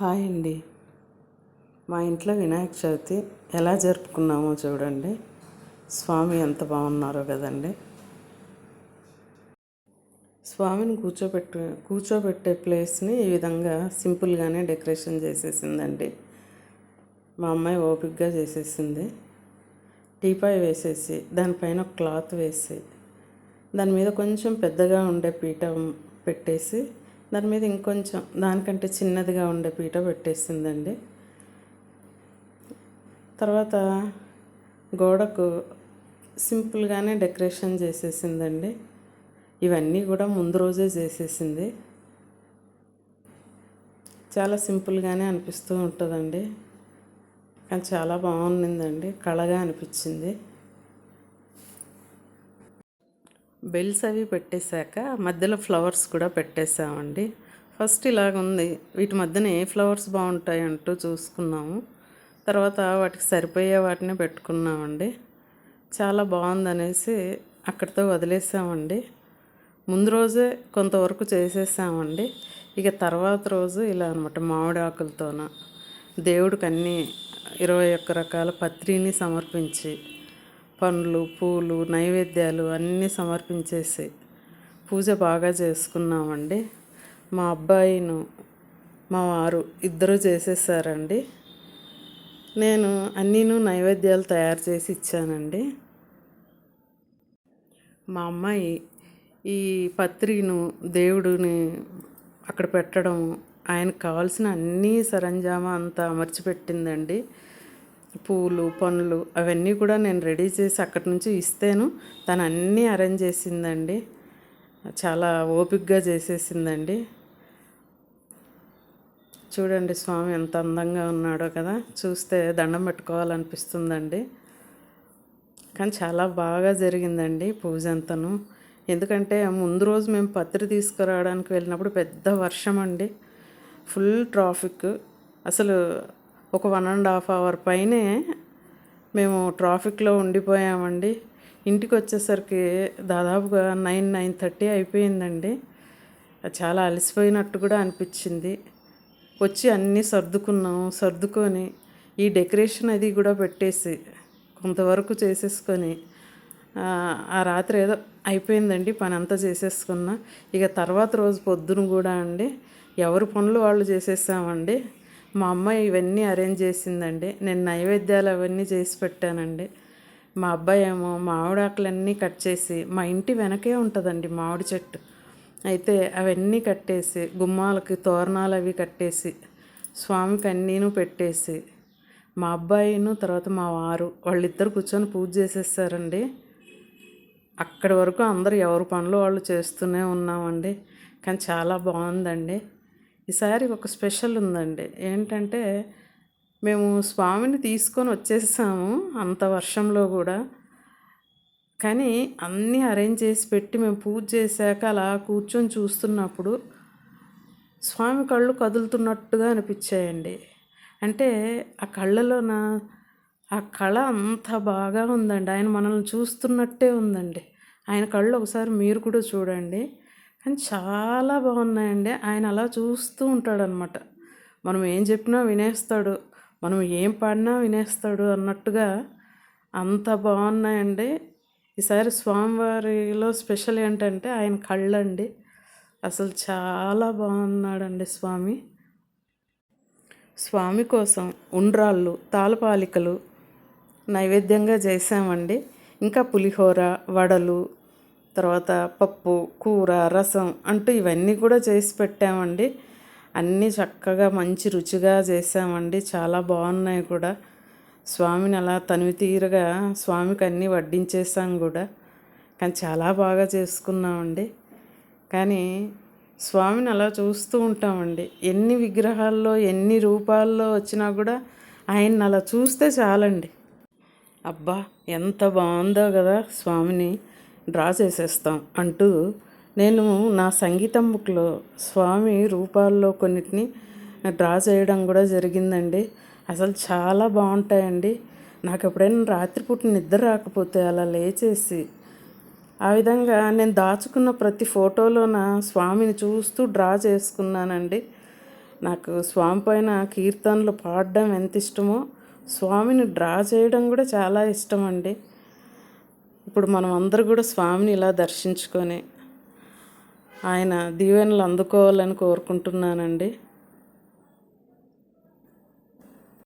Hi అండి. మా ఇంట్లో వినాయక చవితి ఎలా జరుపుకున్నామో చూడండి. స్వామి ఎంత బాగున్నారో కదండి. స్వామిని కూర్చోబెట్టు కూర్చోబెట్టే ప్లేస్ని ఈ విధంగా సింపుల్గానే డెకరేషన్ చేసేసిందండి. మా అమ్మాయి ఓపిక్గా చేసేసింది. టీపాయ్ వేసేసి దానిపైన క్లాత్ వేసి దాని మీద కొంచెం పెద్దగా ఉండే పీఠం పెట్టేసి దాని మీద ఇంకొంచెం దానికంటే చిన్నదిగా ఉండే పీట పెట్టేసిందండి. తర్వాత గోడకు సింపుల్గానే డెకరేషన్ చేసేసిందండి. ఇవన్నీ కూడా ముందు రోజే చేసేసింది. చాలా సింపుల్గానే అనిపిస్తూ ఉంటుందండి. కానీ చాలా బాగుండిందండి. కళగా అనిపించింది. బెల్స్ అవి పెట్టేశాక మధ్యలో ఫ్లవర్స్ కూడా పెట్టేసామండి ఫస్ట్ ఇలాగ ఉంది వీటి మధ్యన ఏ ఫ్లవర్స్ బాగుంటాయి అంటూ చూసుకున్నాము. తర్వాత వాటికి సరిపోయే వాటిని పెట్టుకున్నామండి. చాలా బాగుందనేసి అక్కడితో వదిలేసామండి. ముందు రోజే కొంతవరకు చేసేసామండి. ఇక తర్వాత రోజు ఇలా అనమాట మామిడి ఆకులతోన దేవుడికి అన్నీ ఇరవై ఒక్క రకాల పత్రిని సమర్పించి పండ్లు పూలు నైవేద్యాలు అన్నీ సమర్పించేసి పూజ బాగా చేసుకున్నామండి. మా అబ్బాయిను మా వారు ఇద్దరు చేసేసారండి. నేను అన్నీను నైవేద్యాలు తయారు చేసి ఇచ్చానండి. మా అమ్మాయి ఈ పత్రిను దేవుడిని అక్కడ పెట్టడం ఆయనకు కావాల్సిన అన్నీ సరంజామా అంతా అమర్చిపెట్టిందండి పూలు పనులు అవన్నీ కూడా నేను రెడీ చేసి అక్కడి నుంచి ఇస్తేను. తను అన్నీ అరేంజ్ చేసిందండి. చాలా ఓపిక్గా చేసేసిందండి. చూడండి స్వామి ఎంత అందంగా ఉన్నాడో కదా. చూస్తే దండం పెట్టుకోవాలనిపిస్తుందండి. కానీ చాలా బాగా జరిగిందండి పూజ అంతను. ఎందుకంటే ముందు రోజు మేము పత్రి తీసుకురావడానికి వెళ్ళినప్పుడు పెద్ద వర్షం అండి. Full traffic. అసలు ఒక వన్ అండ్ హాఫ్ అవర్ పైనే మేము ట్రాఫిక్లో ఉండిపోయామండి. ఇంటికి వచ్చేసరికి దాదాపుగా నైన్ నైన్ థర్టీ అయిపోయిందండి. చాలా అలసిపోయినట్టు కూడా అనిపించింది. వచ్చి అన్నీ సర్దుకున్నాం సర్దుకొని ఈ డెకరేషన్ అది కూడా పెట్టేసి కొంతవరకు చేసేసుకొని ఆ రాత్రి ఏదో అయిపోయిందండి పని అంతా చేసేసుకున్నా. ఇక తర్వాత రోజు పొద్దున కూడా అండి ఎవరి పనులు వాళ్ళు చేసేసామండి. మా అమ్మాయి ఇవన్నీ అరేంజ్ చేసిందండి. నేను నైవేద్యాలు అవన్నీ చేసి పెట్టానండి. మా అబ్బాయి ఏమో మామిడి ఆకులన్నీ కట్ చేసి మా ఇంటి వెనకే ఉంటుందండి మామిడి చెట్టు. అయితే అవన్నీ కట్టేసి గుమ్మాలకి తోరణాలు అవి కట్టేసి స్వామికి అన్నీను పెట్టేసి మా అబ్బాయిను తర్వాత మా వారు వాళ్ళిద్దరు కూర్చొని పూజ చేసేసారండి. అక్కడి వరకు అందరు ఎవరి పనులు వాళ్ళు చేస్తూనే ఉన్నామండి. కానీ చాలా బాగుందండి. ఈసారి ఒక స్పెషల్ ఉందండి. ఏంటంటే మేము స్వామిని తీసుకొని వచ్చేసాము అంత వర్షంలో కూడా. కానీ అన్నీ అరేంజ్ చేసి పెట్టి మేము పూజ చేశాక అలా కూర్చొని చూస్తున్నప్పుడు స్వామి కళ్ళు కదులుతున్నట్టుగా అనిపించాయండి. అంటే ఆ కళ్ళలోన ఆ కళ అంత బాగా ఉందండి. ఆయన మనల్ని చూస్తున్నట్టే ఉందండి. ఆయన కళ్ళు ఒకసారి మీరు కూడా చూడండి. కానీ చాలా బాగున్నాయండి. ఆయన అలా చూస్తూ ఉంటాడనమాట. మనం ఏం చెప్పినా వినేస్తాడు. మనం ఏం పాడినా వినేస్తాడు అన్నట్టుగా అంత బాగున్నాయండి. ఈసారి స్వామివారిలో స్పెషల్ ఏంటంటే ఆయన కళ్ళండి. అసలు చాలా బాగున్నాడండి స్వామి. స్వామి కోసం ఉండ్రాళ్ళు తాళపాలికలు నైవేద్యంగా చేసామండి ఇంకా పులిహోర వడలు తర్వాత పప్పు కూర రసం అంటూ ఇవన్నీ కూడా చేసి పెట్టామండి. అన్నీ చక్కగా మంచి రుచిగా చేసామండి. చాలా బాగున్నాయి కూడా. స్వామిని అలా తనివి తీరుగా స్వామికి అన్నీ వడ్డించేసాం కూడా. కానీ చాలా బాగా చేసుకున్నామండి. కానీ స్వామిని అలా చూస్తూ ఉంటామండి. ఎన్ని విగ్రహాల్లో ఎన్ని రూపాల్లో వచ్చినా కూడా ఆయన్ని అలా చూస్తే చాలండి. అబ్బా ఎంత బాగుందో కదా స్వామిని. డ్రా చేసేస్తాం అంటూ నేను నా సంగీతం బుక్లో స్వామి రూపాల్లో కొన్నిటిని డ్రా చేయడం కూడా జరిగిందండి. అసలు చాలా బాగుంటాయండి. నాకు ఎప్పుడైనా రాత్రిపూట నిద్ర రాకపోతే అలా లేచేసి ఆ విధంగా నేను దాచుకున్న ప్రతి ఫోటోలోన స్వామిని చూస్తూ డ్రా చేసుకున్నానండి. నాకు స్వామి పైన కీర్తనలు పాడడం ఎంత ఇష్టమో స్వామిని డ్రా చేయడం కూడా చాలా ఇష్టం అండి ఇప్పుడు మనం అందరూ కూడా స్వామిని ఇలా దర్శించుకొని ఆయన దీవెనలు అందుకోవాలని కోరుకుంటున్నానండి.